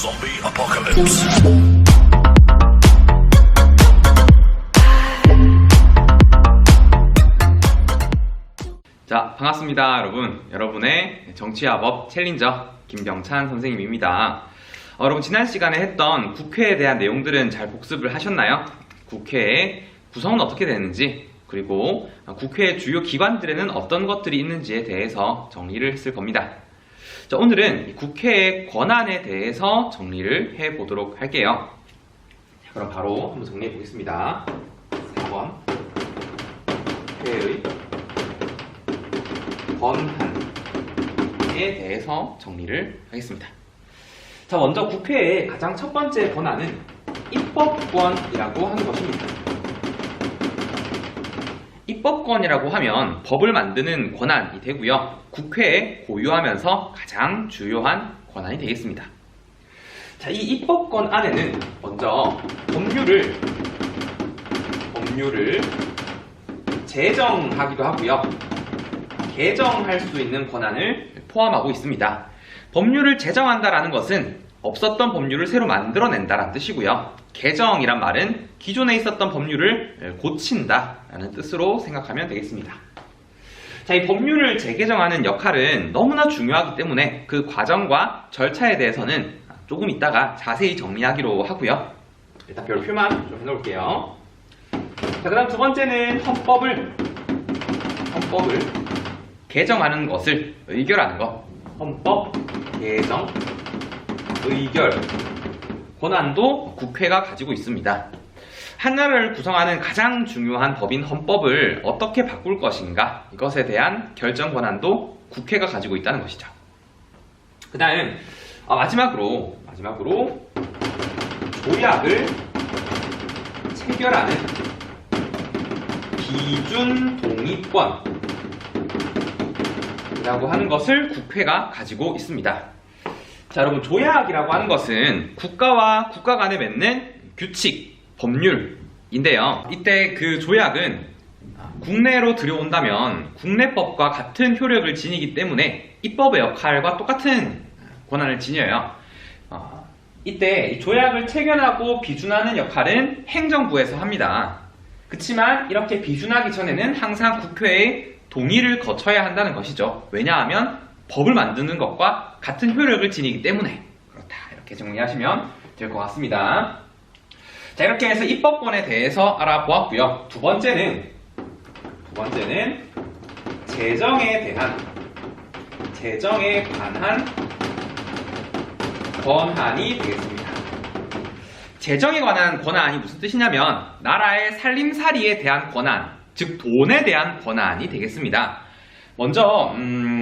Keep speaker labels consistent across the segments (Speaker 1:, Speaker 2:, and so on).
Speaker 1: Zombie apocalypse.
Speaker 2: 자, 반갑습니다, 여러분. 여러분의 정치화법 챌린저 김병찬 선생님입니다. 어, 여러분, 지난 시간에 했던 국회에 대한 내용들은 잘 복습을 하셨나요? 국회의 구성은 어떻게 되는지, 그리고 국회의 주요 기관들에는 어떤 것들이 있는지에 대해서 정리를 했을 겁니다. 자, 오늘은 이 국회의 권한에 대해서 정리를 해 보도록 할게요. 자, 그럼 바로 한번 정리해 보겠습니다. 4번. 국회의 권한에 대해서 정리를 하겠습니다. 자, 먼저 국회의 가장 첫 번째 권한은 입법권이라고 하는 것입니다. 입법권이라고 하면 법을 만드는 권한이 되고요. 국회에 고유하면서 가장 주요한 권한이 되겠습니다. 자, 이 입법권 안에는 먼저 법률을 법률을 제정하기도 하고요. 개정할 수 있는 권한을 포함하고 있습니다. 법률을 제정한다라는 것은 없었던 법률을 새로 만들어낸다라는 뜻이고요. 개정이란 말은 기존에 있었던 법률을 고친다 라는 뜻으로 생각하면 되겠습니다. 자, 이 법률을 재개정하는 역할은 너무나 중요하기 때문에 그 과정과 절차에 대해서는 조금 이따가 자세히 정리하기로 하고요. 일단 별표만 좀 해놓을게요. 자, 그 다음 두 번째는 헌법을, 헌법을 개정하는 것을 의결하는 것. 헌법 개정 의결 권한도 국회가 가지고 있습니다. 한 나라를 구성하는 가장 중요한 법인 헌법을 어떻게 바꿀 것인가 이것에 대한 결정 권한도 국회가 가지고 있다는 것이죠. 그 다음 마지막으로 마지막으로 조약을 체결하는 기준 동의권 이라고 하는 것을 국회가 가지고 있습니다. 자, 여러분, 조약이라고 하는 것은 국가와 국가 간에 맺는 규칙, 법률인데요. 이때 그 조약은 국내로 들여온다면 국내법과 같은 효력을 지니기 때문에 입법의 역할과 똑같은 권한을 지녀요. 어, 이때 이 조약을 체결하고 비준하는 역할은 행정부에서 합니다. 그렇지만 이렇게 비준하기 전에는 항상 국회의 동의를 거쳐야 한다는 것이죠. 왜냐하면 법을 만드는 것과 같은 효력을 지니기 때문에 그렇다 이렇게 정리하시면 될 것 같습니다. 자 이렇게 해서 입법권에 대해서 알아보았고요. 두 번째는 두 번째는 재정에 대한 재정에 관한 권한이 되겠습니다. 재정에 관한 권한이 무슨 뜻이냐면 나라의 살림살이에 대한 권한, 즉 돈에 대한 권한이 되겠습니다. 먼저 음,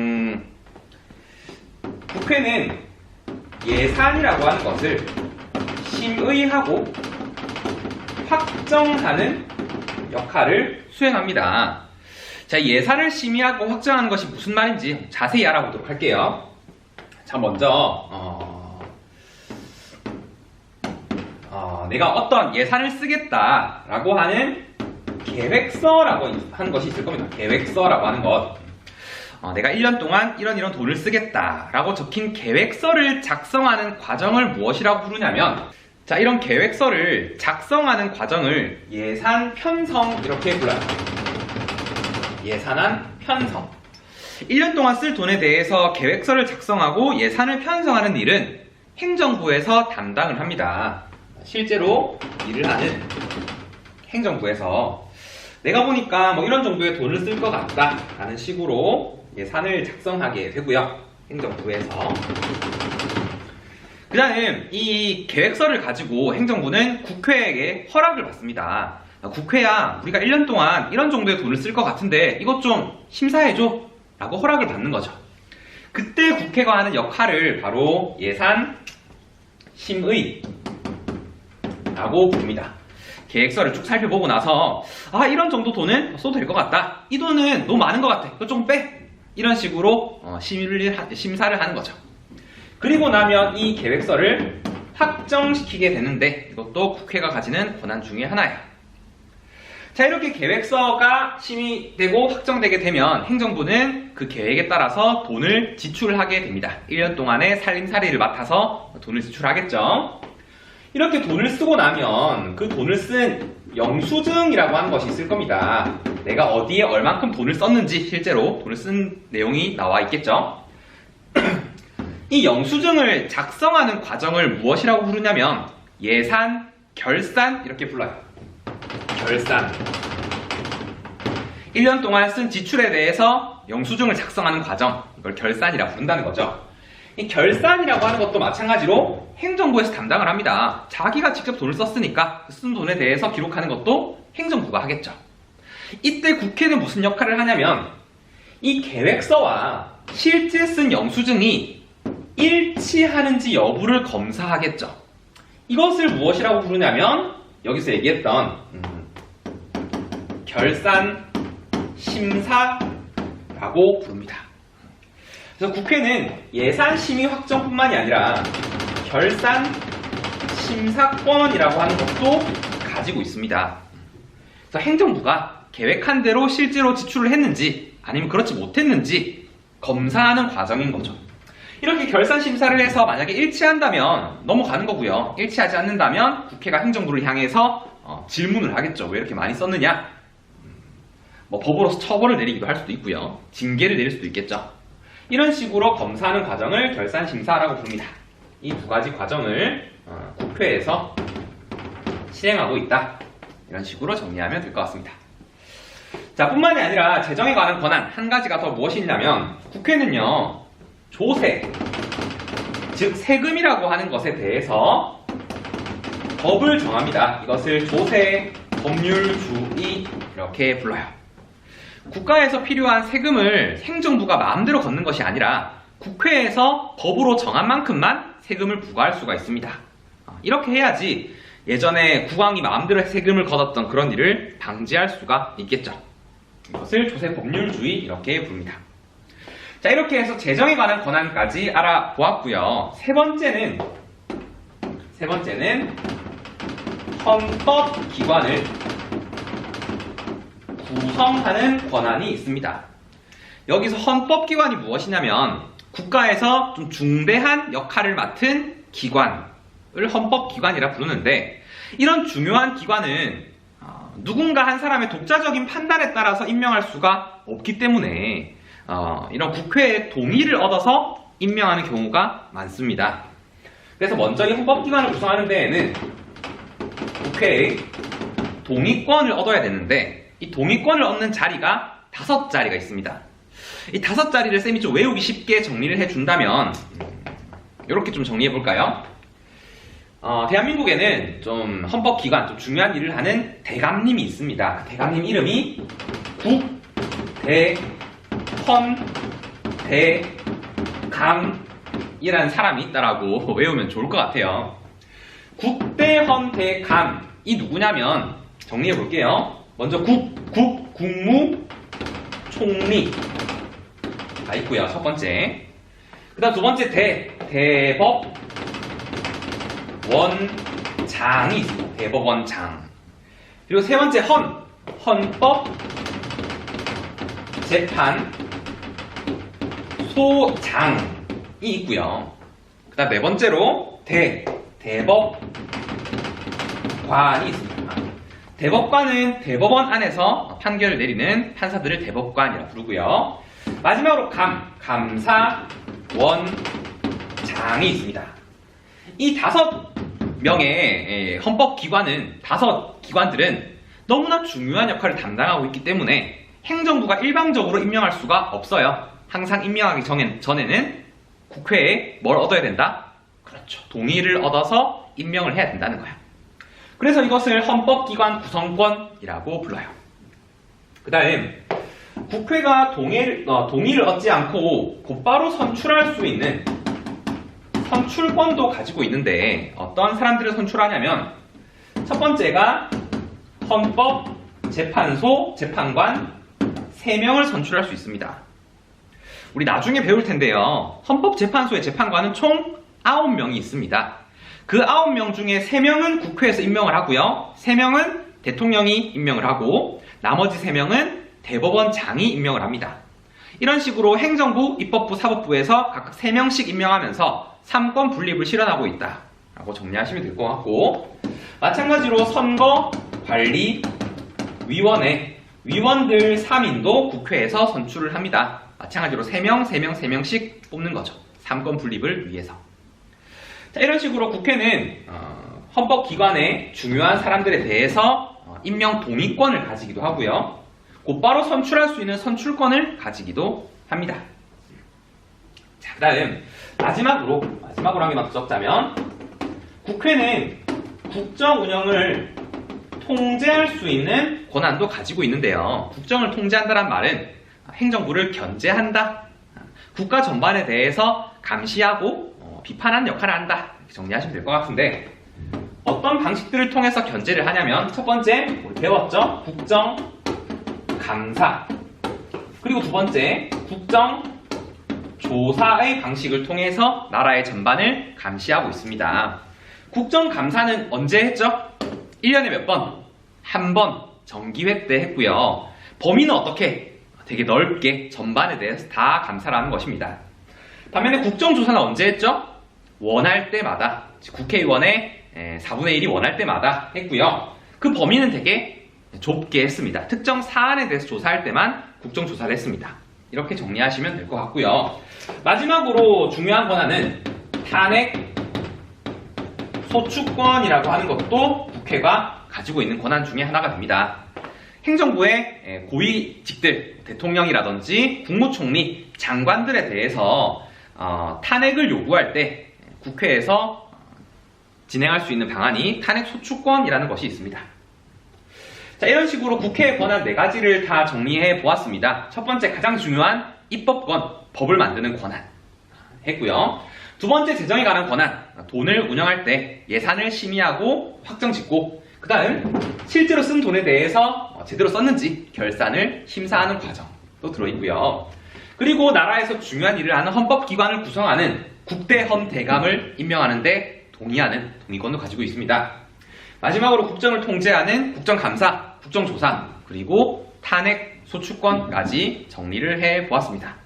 Speaker 2: 국회는 예산이라고 하는 것을 심의하고 확정하는 역할을 수행합니다. 자, 예산을 심의하고 확정하는 것이 무슨 말인지 자세히 알아보도록 할게요. 자, 먼저 어, 어, 내가 어떤 예산을 쓰겠다라고 하는 계획서라고 하는 것이 있을 겁니다. 계획서라고 하는 것. 어, 내가 1년 동안 이런 이런 돈을 쓰겠다라고 적힌 계획서를 작성하는 과정을 무엇이라고 부르냐면 자 이런 계획서를 작성하는 과정을 예산 편성 이렇게 불러요. 예산안 편성. 1년 동안 쓸 돈에 대해서 계획서를 작성하고 예산을 편성하는 일은 행정부에서 담당을 합니다. 실제로 일을 하는 행정부에서 내가 보니까 뭐 이런 정도의 돈을 쓸 것 같다 라는 식으로 예 산을 작성하게 되고요. 행정부에서. 그 다음 이 계획서를 가지고 행정부는 국회에게 허락을 받습니다. 국회야 우리가 1년 동안 이런 정도의 돈을 쓸 것 같은데 이것 좀 심사해줘 라고 허락을 받는 거죠. 그때 국회가 하는 역할을 바로 예산 심의 라고 부릅니다. 계획서를 쭉 살펴보고 나서 아 이런 정도 돈은 써도 될 것 같다. 이 돈은 너무 많은 것 같아. 이거 좀 빼. 이런 식으로 어, 심사를 하는 거죠. 그리고 나면 이 계획서를 확정시키게 되는데 이것도 국회가 가지는 권한 중에 하나예요. 자, 이렇게 계획서가 심의되고 확정되게 되면 행정부는 그 계획에 따라서 돈을 지출하게 됩니다. 1년 동안의 살림살이를 맡아서 돈을 지출하겠죠. 이렇게 돈을 쓰고 나면 그 돈을 쓴 영수증이라고 하는 것이 있을 겁니다. 내가 어디에 얼만큼 돈을 썼는지 실제로 돈을 쓴 내용이 나와 있겠죠. 이 영수증을 작성하는 과정을 무엇이라고 부르냐면 예산, 결산 이렇게 불러요. 결산. 1년 동안 쓴 지출에 대해서 영수증을 작성하는 과정, 이걸 결산이라 부른다는 거죠. 이 결산이라고 하는 것도 마찬가지로 행정부에서 담당을 합니다. 자기가 직접 돈을 썼으니까 그 쓴 돈에 대해서 기록하는 것도 행정부가 하겠죠. 이때 국회는 무슨 역할을 하냐면 이 계획서와 실제 쓴 영수증이 일치하는지 여부를 검사하겠죠. 이것을 무엇이라고 부르냐면 여기서 얘기했던 음, 결산 심사라고 부릅니다. 그래서 국회는 예산 심의 확정뿐만이 아니라 결산 심사권이라고 하는 것도 가지고 있습니다. 그래서 행정부가 계획한 대로 실제로 지출을 했는지 아니면 그렇지 못했는지 검사하는 과정인 거죠. 이렇게 결산 심사를 해서 만약에 일치한다면 넘어가는 거고요. 일치하지 않는다면 국회가 행정부를 향해서 어, 질문을 하겠죠. 왜 이렇게 많이 썼느냐? 음, 뭐 법으로서 처벌을 내리기도 할 수도 있고요. 징계를 내릴 수도 있겠죠. 이런 식으로 검사하는 과정을 결산 심사라고 부릅니다. 이 두 가지 과정을 어, 국회에서 실행하고 있다. 이런 식으로 정리하면 될 것 같습니다. 자, 뿐만이 아니라 재정에 관한 권한 한 가지가 더 무엇이 있냐면 국회는요, 조세, 즉 세금이라고 하는 것에 대해서 법을 정합니다. 이것을 조세, 법률주의 이렇게 불러요. 국가에서 필요한 세금을 행정부가 마음대로 걷는 것이 아니라 국회에서 법으로 정한 만큼만 세금을 부과할 수가 있습니다. 어, 이렇게 해야지 예전에 국왕이 마음대로 세금을 걷었던 그런 일을 방지할 수가 있겠죠. 이것을 조세 법률주의 이렇게 부릅니다. 자, 이렇게 해서 재정에 관한 권한까지 알아보았고요. 세 번째는 세 번째는 헌법 기관을 구성하는 권한이 있습니다. 여기서 헌법 기관이 무엇이냐면 국가에서 좀 중대한 역할을 맡은 기관을 헌법 기관이라 부르는데 이런 중요한 기관은 어, 누군가 한 사람의 독자적인 판단에 따라서 임명할 수가 없기 때문에 어, 이런 국회의 동의를 얻어서 임명하는 경우가 많습니다. 그래서 먼저 이 헌법기관을 구성하는 데에는 국회의 동의권을 얻어야 되는데 이 동의권을 얻는 자리가 다섯 자리가 있습니다. 이 다섯 자리를 쌤이 좀 외우기 쉽게 정리를 해준다면 이렇게 좀 정리해 볼까요? 어, 대한민국에는 좀 헌법기관, 좀 중요한 일을 하는 대감님이 있습니다. 대감님 이름이 국, 대, 헌, 대, 감, 이라는 사람이 있다라고 외우면 좋을 것 같아요. 국대헌, 대, 감. 이 누구냐면, 정리해 볼게요. 먼저 국, 국, 국무, 총리. 다 있고요. 첫 번째. 그 다음 두 번째 대, 대법, 원장이 있습니다. 대법원장. 그리고 세 번째 헌, 헌법, 재판, 소장이 있고요. 그 다음 네 번째로 대, 대법 관이 있습니다. 대법관은 대법원 안에서 판결을 내리는 판사들을 대법관이라 부르고요. 마지막으로 감, 감사, 원 장이 있습니다. 이 다섯 명의 예, 헌법기관은, 다섯 기관들은 너무나 중요한 역할을 담당하고 있기 때문에 행정부가 일방적으로 임명할 수가 없어요. 항상 임명하기 전에, 전에는 국회에 뭘 얻어야 된다? 그렇죠. 동의를 얻어서 임명을 해야 된다는 거야. 그래서 이것을 헌법기관 구성권이라고 불러요. 그 다음, 국회가 동의를, 어, 동의를 얻지 않고 곧바로 선출할 수 있는 선출권도 가지고 있는데 어떤 사람들을 선출하냐면 첫 번째가 헌법 재판소 재판관 3명을 선출할 수 있습니다. 우리 나중에 배울 텐데요. 헌법재판소의 재판관은 총 9명이 있습니다. 그 9명 중에 3명은 국회에서 임명을 하고요. 3명은 대통령이 임명을 하고 나머지 3명은 대법원장이 임명을 합니다. 이런 식으로 행정부, 입법부, 사법부에서 각각 3명씩 임명하면서 3권 분립을 실현하고 있다. 라고 정리하시면 될 것 같고 마찬가지로 선거, 관리, 위원회, 위원들 3인도 국회에서 선출을 합니다. 마찬가지로 3명, 3명, 3명씩 뽑는 거죠. 3권 분립을 위해서. 자, 이런 식으로 국회는 어, 헌법 기관의 중요한 사람들에 대해서 어, 임명 동의권을 가지기도 하고요. 곧바로 선출할 수 있는 선출권을 가지기도 합니다. 자, 그 다음 마지막으로 마지막으로 한 개만 더 적자면 국회는 국정 운영을 통제할 수 있는 권한도 가지고 있는데요. 국정을 통제한다는 말은 행정부를 견제한다. 국가 전반에 대해서 감시하고 어, 비판하는 역할을 한다. 이렇게 정리하시면 될 것 같은데 어떤 방식들을 통해서 견제를 하냐면 첫 번째 우리 배웠죠? 국정 감사 그리고 두 번째 국정 조사의 방식을 통해서 나라의 전반을 감시하고 있습니다. 국정감사는 언제 했죠? 1년에 몇 번? 한 번 정기회 때 했고요. 범위는 어떻게? 되게 넓게 전반에 대해서 다 감사를 하는 것입니다. 반면에 국정조사는 언제 했죠? 원할 때마다 국회의원의 4분의 1이 원할 때마다 했고요. 그 범위는 되게 좁게 했습니다. 특정 사안에 대해서 조사할 때만 국정조사를 했습니다. 이렇게 정리하시면 될 것 같고요. 마지막으로 중요한 권한은 탄핵 소추권이라고 하는 것도 국회가 가지고 있는 권한 중에 하나가 됩니다. 행정부의 고위직들, 대통령이라든지 국무총리, 장관들에 대해서 어, 탄핵을 요구할 때 국회에서 진행할 수 있는 방안이 탄핵 소추권이라는 것이 있습니다. 자, 이런 식으로 국회의 권한 네 가지를 다 정리해 보았습니다. 첫 번째 가장 중요한 입법권, 법을 만드는 권한 했고요. 두 번째 재정에 관한 권한, 돈을 운영할 때 예산을 심의하고 확정 짓고 그 다음 실제로 쓴 돈에 대해서 어, 제대로 썼는지 결산을 심사하는 과정도 들어있고요. 그리고 나라에서 중요한 일을 하는 헌법기관을 구성하는 국대헌 대감을 임명하는데 동의하는 동의권도 가지고 있습니다. 마지막으로 국정을 통제하는 국정감사, 국정조사, 그리고 탄핵 소추권까지 정리를 해보았습니다.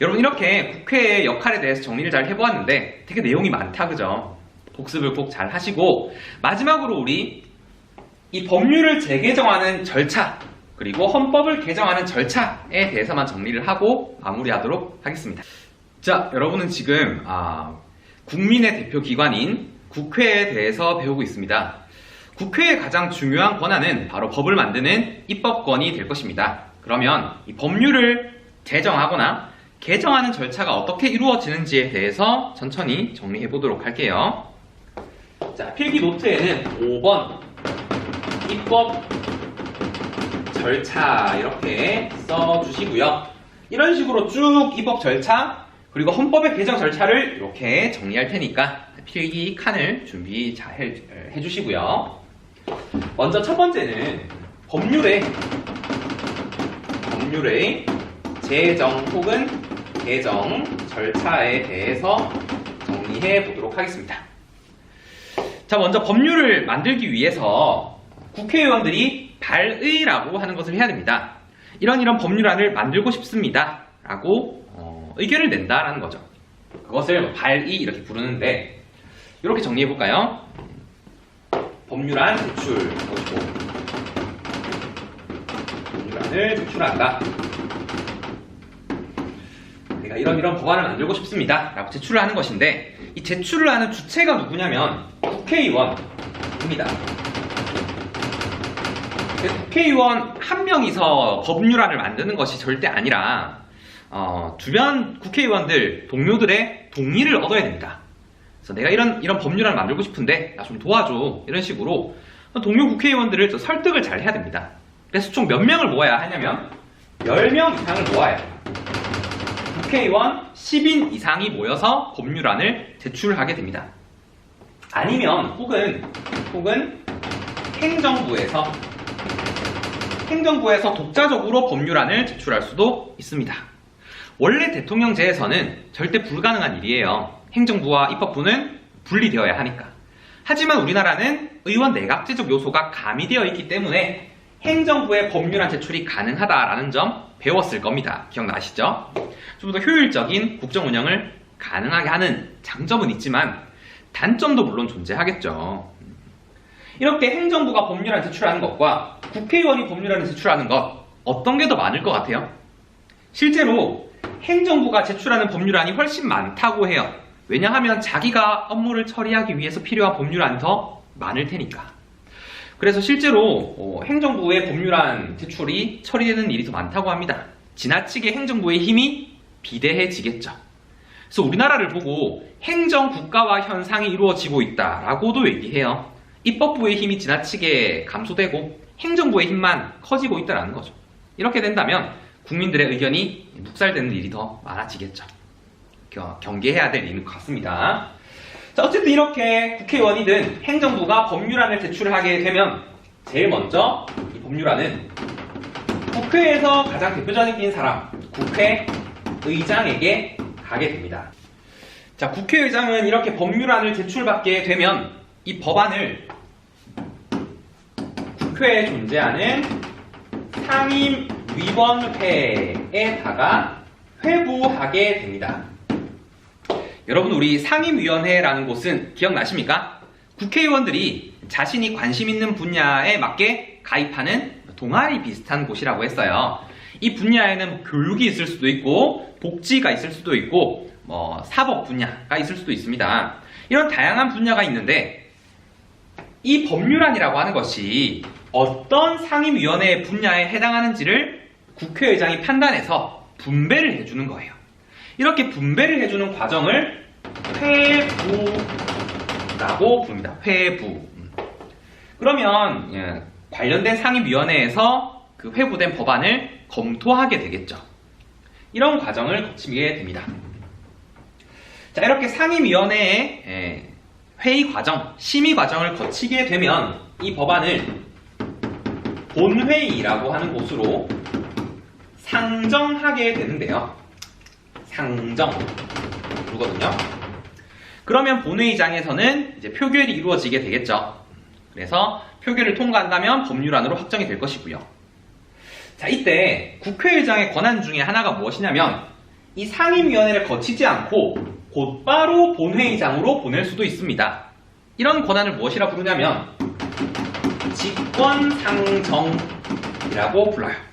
Speaker 2: 여러분 이렇게 국회의 역할에 대해서 정리를 잘 해보았는데 되게 내용이 많다 그죠? 복습을 꼭 잘 하시고 마지막으로 우리 이 법률을 재개정하는 절차 그리고 헌법을 개정하는 절차에 대해서만 정리를 하고 마무리하도록 하겠습니다. 자 여러분은 지금 아, 국민의 대표 기관인 국회에 대해서 배우고 있습니다. 국회의 가장 중요한 권한은 바로 법을 만드는 입법권이 될 것입니다. 그러면 이 법률을 제정하거나 개정하는 절차가 어떻게 이루어지는지에 대해서 천천히 정리해 보도록 할게요. 자, 필기 노트에는 5번 입법 절차 이렇게 써 주시고요. 이런 식으로 쭉 입법 절차 그리고 헌법의 개정 절차를 이렇게 정리할 테니까 필기 칸을 준비 잘해 주시고요. 먼저 첫 번째는 법률의 법률의 제정 혹은 개정 절차에 대해서 정리해 보도록 하겠습니다. 자, 먼저 법률을 만들기 위해서 국회의원들이 발의라고 하는 것을 해야 됩니다. 이런 이런 법률안을 만들고 싶습니다. 라고 어, 의견을 낸다라는 거죠. 그것을 뭐 발의 이렇게 부르는데 이렇게 정리해 볼까요? 법률안 제출 법률안을 제출한다. 내가 이런 이런 법안을 만들고 싶습니다. 라고 제출을 하는 것인데 이 제출을 하는 주체가 누구냐면 국회의원입니다. 국회의원 한 명이서 법률안을 만드는 것이 절대 아니라 어, 주변 국회의원들 동료들의 동의를 얻어야 됩니다. 그래서 내가 이런 이런 법률안을 만들고 싶은데 나 좀 도와줘 이런 식으로 동료 국회의원들을 좀 설득을 잘 해야 됩니다. 그래서 총 몇 명을 모아야 하냐면 10명 이상을 모아야. 국회의원 10인 이상이 모여서 법률안을 제출하게 됩니다. 아니면 혹은 혹은 행정부에서 행정부에서 독자적으로 법률안을 제출할 수도 있습니다. 원래 대통령제에서는 절대 불가능한 일이에요. 행정부와 입법부는 분리되어야 하니까. 하지만 우리나라는 의원 내각제적 요소가 가미되어 있기 때문에 행정부의 법률안 제출이 가능하다라는 점 배웠을 겁니다. 기억나시죠? 좀 더 효율적인 국정 운영을 가능하게 하는 장점은 있지만 단점도 물론 존재하겠죠. 이렇게 행정부가 법률안 제출하는 것과 국회의원이 법률안을 제출하는 것 어떤 게 더 많을 것 같아요? 실제로 행정부가 제출하는 법률안이 훨씬 많다고 해요. 왜냐하면 자기가 업무를 처리하기 위해서 필요한 법률안이 더 많을 테니까. 그래서 실제로 어, 행정부의 법률안 제출이 처리되는 일이 더 많다고 합니다. 지나치게 행정부의 힘이 비대해지겠죠. 그래서 우리나라를 보고 행정 국가화 현상이 이루어지고 있다라고도 얘기해요. 입법부의 힘이 지나치게 감소되고 행정부의 힘만 커지고 있다는 거죠. 이렇게 된다면 국민들의 의견이 묵살되는 일이 더 많아지겠죠. 겨- 경계해야 될 일인 것 같습니다. 자, 어쨌든 이렇게 국회의원이든 행정부가 법률안을 제출하게 되면 제일 먼저 이 법률안은 국회에서 가장 대표적인 사람, 국회의장에게 가게 됩니다. 자, 국회의장은 이렇게 법률안을 제출받게 되면 이 법안을 국회에 존재하는 상임 위원회에다가 회부하게 됩니다. 여러분 우리 상임위원회라는 곳은 기억나십니까? 국회의원들이 자신이 관심 있는 분야에 맞게 가입하는 동아리 비슷한 곳이라고 했어요. 이 분야에는 교육이 있을 수도 있고 복지가 있을 수도 있고 뭐 사법 분야가 있을 수도 있습니다. 이런 다양한 분야가 있는데 이 법률안이라고 하는 것이 어떤 상임위원회 분야에 해당하는지를 국회의장이 판단해서 분배를 해주는 거예요. 이렇게 분배를 해주는 과정을 회부라고 부릅니다. 회부. 음. 그러면 예, 관련된 상임위원회에서 그 회부된 법안을 검토하게 되겠죠. 이런 과정을 거치게 됩니다. 자, 이렇게 상임위원회의 예, 회의 과정, 심의 과정을 거치게 되면 이 법안을 본회의라고 하는 곳으로 상정하게 되는데요. 상정 그거든요. 그러면 본회의장에서는 이제 표결이 이루어지게 되겠죠. 그래서 표결을 통과한다면 법률안으로 확정이 될 것이고요. 자, 이때 국회의장의 권한 중에 하나가 무엇이냐면 이 상임위원회를 거치지 않고 곧바로 본회의장으로 보낼 수도 있습니다. 이런 권한을 무엇이라 부르냐면 직권상정이라고 불러요.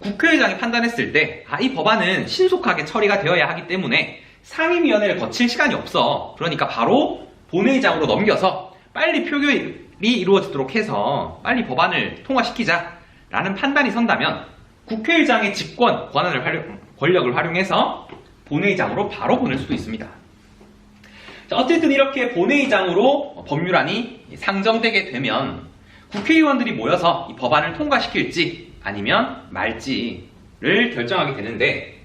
Speaker 2: 국회의장이 판단했을 때, 아, 이 법안은 신속하게 처리가 되어야 하기 때문에 상임위원회를 거칠 시간이 없어. 그러니까 바로 본회의장으로 넘겨서 빨리 표결이 이루어지도록 해서 빨리 법안을 통과시키자. 라는 판단이 선다면 국회의장의 직권, 권한을 활용, 권력을 활용해서 본회의장으로 바로 보낼 수도 있습니다. 자, 어쨌든 이렇게 본회의장으로 법률안이 상정되게 되면 국회의원들이 모여서 이 법안을 통과시킬지 아니면 말지를 결정하게 되는데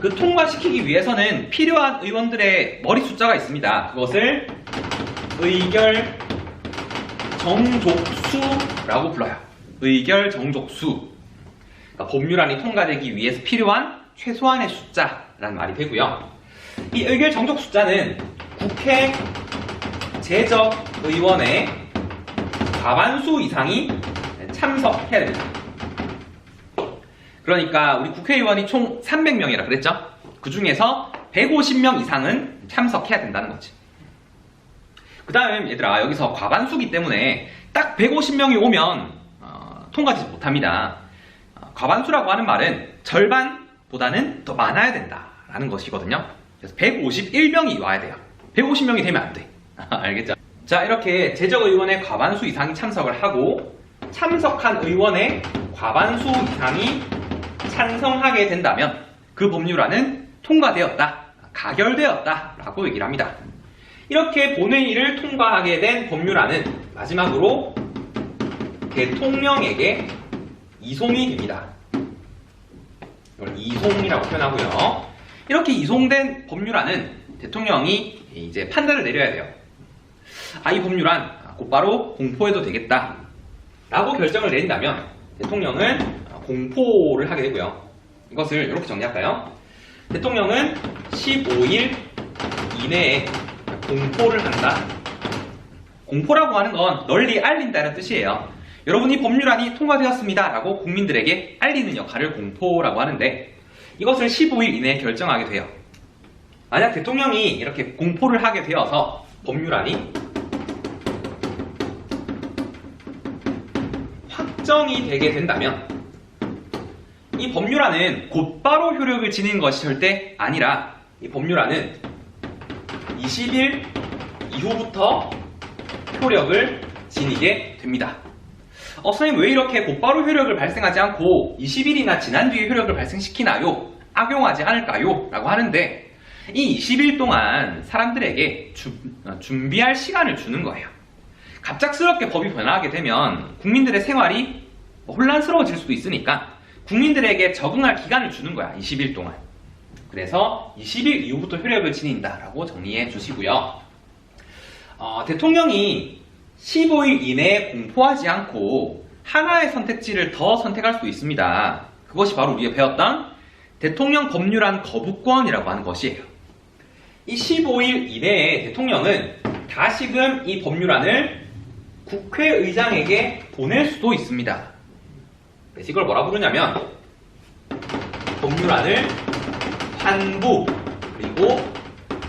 Speaker 2: 그 통과시키기 위해서는 필요한 의원들의 머리 숫자가 있습니다. 그것을 의결 정족수라고 불러요. 의결 정족수. 그러니까 법률안이 통과되기 위해서 필요한 최소한의 숫자라는 말이 되고요. 이 의결 정족 숫자는 국회 제적 의원의 과반수 이상이 참석해야 됩니다. 그러니까 우리 국회의원이 총 300명이라 그랬죠? 그 중에서 150명 이상은 참석해야 된다는 거지. 그 다음 얘들아 여기서 과반수기 때문에 딱 150명이 오면 어, 통과되지 못합니다. 어, 과반수라고 하는 말은 절반보다는 더 많아야 된다라는 것이거든요. 그래서 151명이 와야 돼요. 150명이 되면 안 돼. 알겠죠? 자 이렇게 제적의원의 과반수 이상이 참석을 하고 참석한 의원의 과반수 이상이 찬성하게 된다면 그 법률안은 통과되었다, 가결되었다 라고 얘기를 합니다. 이렇게 본회의를 통과하게 된 법률안은 마지막으로 대통령에게 이송이 됩니다. 이걸 이송이라고 표현하고요. 이렇게 이송된 법률안은 대통령이 이제 판단을 내려야 돼요. 아, 이 법률안 곧바로 공포해도 되겠다. 라고 결정을 내린다면 대통령은 공포를 하게 되고요. 이것을 이렇게 정리할까요? 대통령은 15일 이내에 공포를 한다. 공포라고 하는 건 널리 알린다는 뜻이에요. 여러분이 법률안이 통과되었습니다. 라고 국민들에게 알리는 역할을 공포라고 하는데 이것을 15일 이내에 결정하게 돼요. 만약 대통령이 이렇게 공포를 하게 되어서 법률안이 확정이 되게 된다면 이 법률안은 곧바로 효력을 지닌 것이 절대 아니라 이 법률안은 20일 이후부터 효력을 지니게 됩니다. 어, 선생님 왜 이렇게 곧바로 효력을 발생하지 않고 20일이나 지난 뒤에 효력을 발생시키나요? 악용하지 않을까요? 라고 하는데 이 20일 동안 사람들에게 주- 어, 준비할 시간을 주는 거예요. 갑작스럽게 법이 변화하게 되면 국민들의 생활이 혼란스러워질 수도 있으니까 국민들에게 적응할 기간을 주는 거야. 20일 동안. 그래서 20일 이후부터 효력을 지닌다라고 정리해 주시고요. 어, 대통령이 15일 이내에 공포하지 않고 하나의 선택지를 더 선택할 수 있습니다. 그것이 바로 우리가 배웠던 대통령 법률안 거부권이라고 하는 것이에요. 이 15일 이내에 대통령은 다시금 이 법률안을 국회의장에게 보낼 수도 있습니다. 이걸 뭐라 부르냐면 법률안을 환부 그리고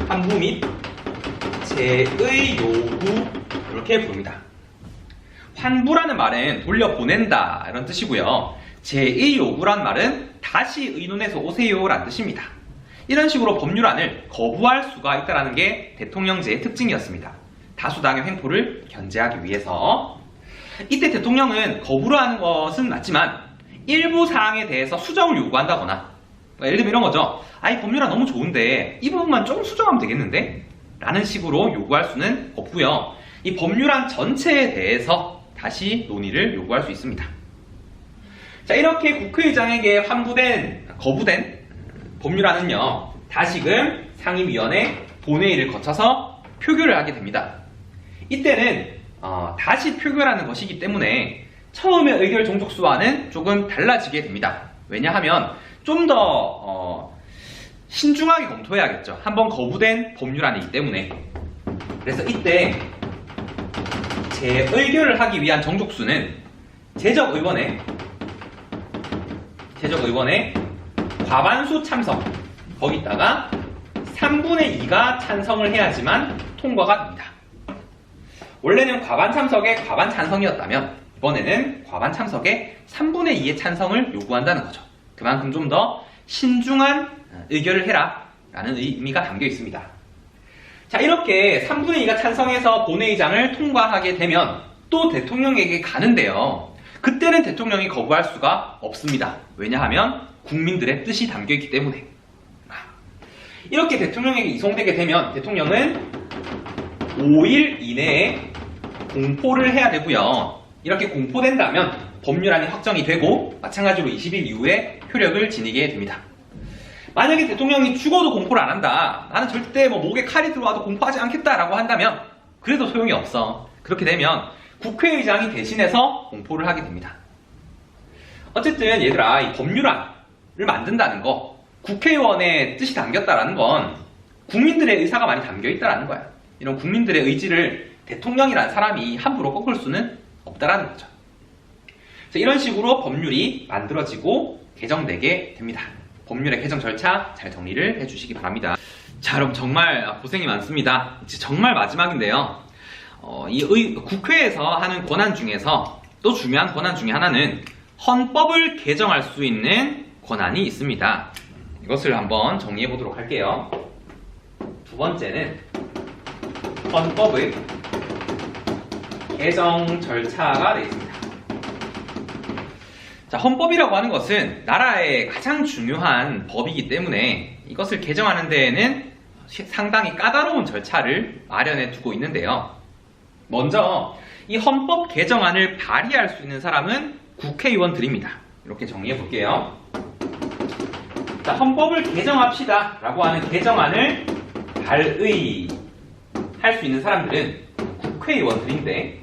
Speaker 2: 환부 및 제의 요구 이렇게 부릅니다. 환부라는 말은 돌려보낸다 이런 뜻이고요. 제의 요구란 말은 다시 의논해서 오세요라는 뜻입니다. 이런 식으로 법률안을 거부할 수가 있다는 게 대통령제의 특징이었습니다. 다수당의 횡포를 견제하기 위해서 이때 대통령은 거부를 하는 것은 맞지만 일부 사항에 대해서 수정을 요구한다거나 그러니까 예를 들면 이런 거죠. 아이 법률안 너무 좋은데 이 부분만 조금 수정하면 되겠는데? 라는 식으로 요구할 수는 없고요. 이 법률안 전체에 대해서 다시 논의를 요구할 수 있습니다. 자 이렇게 국회의장에게 환부된 거부된 법률안은요 다시금 상임위원회 본회의를 거쳐서 표결을 하게 됩니다. 이때는 어, 다시 표결하는 것이기 때문에 처음의 의결 종족수와는 조금 달라지게 됩니다. 왜냐하면 좀더 어, 신중하게 검토해야겠죠. 한번 거부된 법률안이기 때문에. 그래서 이때 재의결을 하기 위한 정족수는 제적 의원의 제적 의원의 과반수 참석 거기다가 3분의 2가 찬성을 해야지만 통과가 됩니다. 원래는 과반 참석에 과반 찬성이었다면 이번에는 과반 참석에 3분의 2의 찬성을 요구한다는 거죠. 그만큼 좀 더 신중한 의결을 해라 라는 의미가 담겨 있습니다. 자 이렇게 3분의 2가 찬성해서 본회의장을 통과하게 되면 또 대통령에게 가는데요. 그때는 대통령이 거부할 수가 없습니다. 왜냐하면 국민들의 뜻이 담겨 있기 때문에. 이렇게 대통령에게 이송되게 되면 대통령은 5일 이내에 공포를 해야 되고요. 이렇게 공포된다면 법률안이 확정이 되고 마찬가지로 20일 이후에 효력을 지니게 됩니다. 만약에 대통령이 죽어도 공포를 안 한다. 나는 절대 뭐 목에 칼이 들어와도 공포하지 않겠다라고 한다면 그래도 소용이 없어. 그렇게 되면 국회의장이 대신해서 공포를 하게 됩니다. 어쨌든 얘들아 이 법률안을 만든다는 거 국회의원의 뜻이 담겼다라는 건 국민들의 의사가 많이 담겨 있다라는 거야. 이런 국민들의 의지를 대통령이라는 사람이 함부로 꺾을 수는 없다라는 거죠. 이런 식으로 법률이 만들어지고 개정되게 됩니다. 법률의 개정 절차 잘 정리를 해주시기 바랍니다. 자, 그럼 정말 고생이 많습니다. 이제 정말 마지막인데요. 어, 이 의- 국회에서 하는 권한 중에서 또 중요한 권한 중에 하나는 헌법을 개정할 수 있는 권한이 있습니다. 이것을 한번 정리해 보도록 할게요. 두 번째는 헌법의 개정 절차가 되어 있습니다. 자, 헌법이라고 하는 것은 나라의 가장 중요한 법이기 때문에 이것을 개정하는 데에는 시- 상당히 까다로운 절차를 마련해 두고 있는데요. 먼저 이 헌법 개정안을 발의할 수 있는 사람은 국회의원들입니다. 이렇게 정리해 볼게요. 자, 헌법을 개정합시다 라고 하는 개정안을 발의할 수 있는 사람들은 국회의원들인데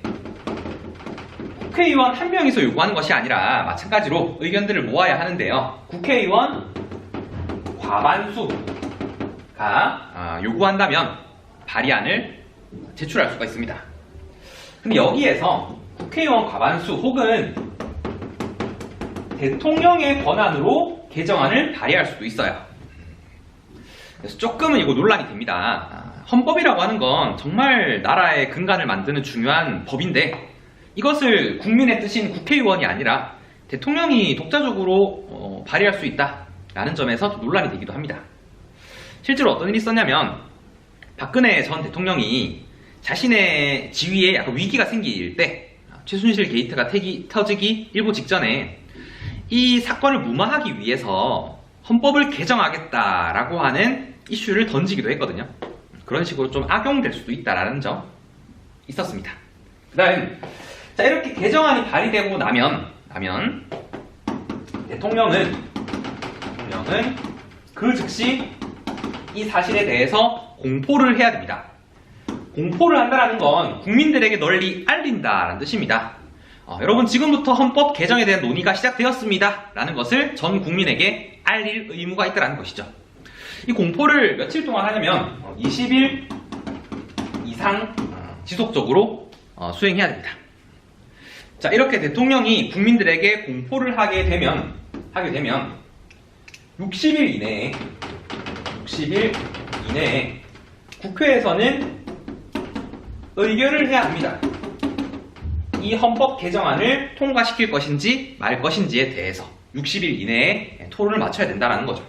Speaker 2: 국회의원 한 명이서 요구하는 것이 아니라 마찬가지로 의견들을 모아야 하는데요. 국회의원 과반수가 아, 요구한다면 발의안을 제출할 수가 있습니다. 근데 여기에서 국회의원 과반수 혹은 대통령의 권한으로 개정안을 발의할 수도 있어요. 그래서 조금은 이거 논란이 됩니다. 아, 헌법이라고 하는 건 정말 나라의 근간을 만드는 중요한 법인데 이것을 국민의 뜻인 국회의원이 아니라 대통령이 독자적으로 어, 발의할 수 있다라는 점에서 좀 논란이 되기도 합니다. 실제로 어떤 일이 있었냐면 박근혜 전 대통령이 자신의 지위에 약간 위기가 생길 때 최순실 게이트가 태기- 터지기 일보 직전에 이 사건을 무마하기 위해서 헌법을 개정하겠다라고 하는 이슈를 던지기도 했거든요. 그런 식으로 좀 악용될 수도 있다라는 점 있었습니다. 그 다음 자 이렇게 개정안이 발의되고 나면 나면 대통령은 대통령은 그 즉시 이 사실에 대해서 공포를 해야 됩니다. 공포를 한다는 건 국민들에게 널리 알린다라는 뜻입니다. 어, 여러분 지금부터 헌법 개정에 대한 논의가 시작되었습니다. 라는 것을 전 국민에게 알릴 의무가 있다는 것이죠. 이 공포를 며칠 동안 하냐면 어, 20일 이상 어, 지속적으로 어, 수행해야 됩니다. 자 이렇게 대통령이 국민들에게 공포를 하게 되면 하게 되면 60일 이내에 60일 이내에 국회에서는 의결을 해야 합니다. 이 헌법 개정안을 통과시킬 것인지 말 것인지에 대해서 60일 이내에 토론을 마쳐야 된다는 거죠.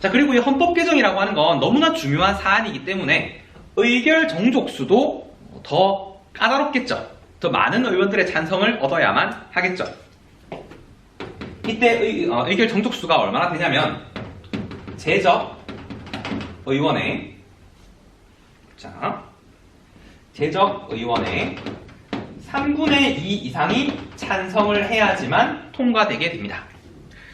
Speaker 2: 자, 그리고 이 헌법 개정이라고 하는 건 너무나 중요한 사안이기 때문에 의결 정족수도 더 까다롭겠죠. 더 많은 의원들의 찬성을 얻어야만 하겠죠. 이때 의, 어, 의결 정족수가 얼마나 되냐면 제적 의원의 자 제적 의원의 3분의 2 이상이 찬성을 해야지만 통과되게 됩니다.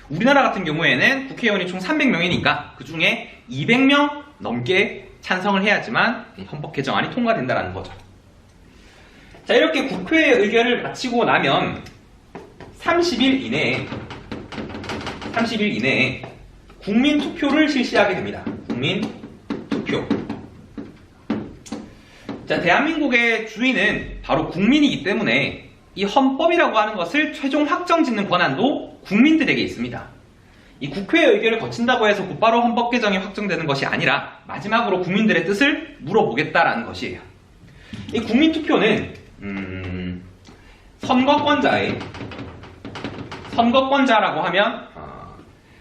Speaker 2: 우리나라 같은 경우에는 국회의원이 총 300명이니까 그 중에 200명 넘게 찬성을 해야지만 이 헌법 개정안이 통과된다는 거죠. 자, 이렇게 국회 의결을 마치고 나면 30일 이내에 30일 이내에 국민 투표를 실시하게 됩니다. 국민 투표. 자, 대한민국의 주인은 바로 국민이기 때문에 이 헌법이라고 하는 것을 최종 확정 짓는 권한도 국민들에게 있습니다. 이 국회 의결을 거친다고 해서 곧바로 헌법 개정이 확정되는 것이 아니라 마지막으로 국민들의 뜻을 물어보겠다라는 것이에요. 이 국민 투표는 음, 선거권자의 선거권자라고 하면 어,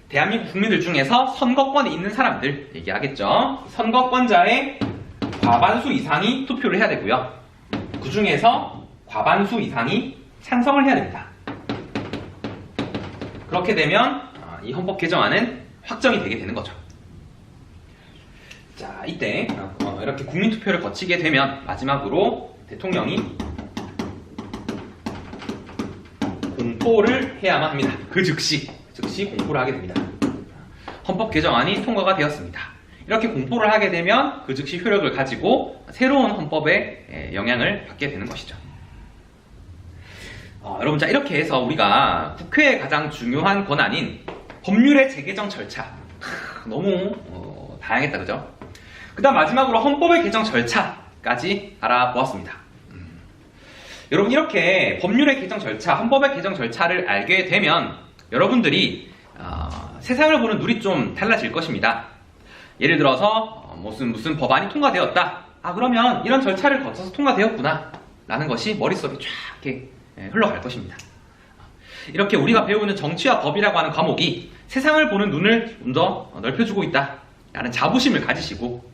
Speaker 2: 대한민국 국민들 중에서 선거권이 있는 사람들 얘기하겠죠. 선거권자의 과반수 이상이 투표를 해야 되고요. 그 중에서 과반수 이상이 찬성을 해야 됩니다. 그렇게 되면 어, 이 헌법 개정안은 확정이 되게 되는 거죠. 자, 이때 어, 이렇게 국민 투표를 거치게 되면 마지막으로 대통령이 공포를 해야만 합니다. 그 즉시 즉시 공포를 하게 됩니다. 헌법 개정안이 통과가 되었습니다. 이렇게 공포를 하게 되면 그 즉시 효력을 가지고 새로운 헌법에 에, 영향을 받게 되는 것이죠. 어, 여러분, 자, 이렇게 해서 우리가 국회의 가장 중요한 권한인 법률의 재개정 절차. 크, 너무 어, 다양했다, 그죠? 그 다음 마지막으로 헌법의 개정 절차 까지 알아보았습니다. 음. 여러분, 이렇게 법률의 개정 절차, 헌법의 개정 절차를 알게 되면 여러분들이 어, 세상을 보는 눈이 좀 달라질 것입니다. 예를 들어서 어, 무슨 무슨 법안이 통과되었다. 아 그러면 이런 절차를 거쳐서 통과되었구나. 라는 것이 머릿속에 쫙 이렇게 예, 흘러갈 것입니다. 이렇게 우리가 배우는 정치와 법이라고 하는 과목이 세상을 보는 눈을 좀 더 넓혀주고 있다. 라는 자부심을 가지시고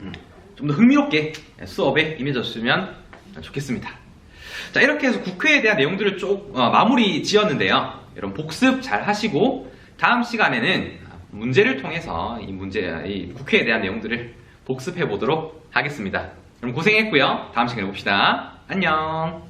Speaker 2: 음, 좀 더 흥미롭게 수업에 임해졌으면 좋겠습니다. 자 이렇게 해서 국회에 대한 내용들을 쭉 어, 마무리 지었는데요. 여러분 복습 잘 하시고 다음 시간에는 문제를 통해서 이 문제, 이 국회에 대한 내용들을 복습해 보도록 하겠습니다. 여러분 고생했고요. 다음 시간에 봅시다. 안녕.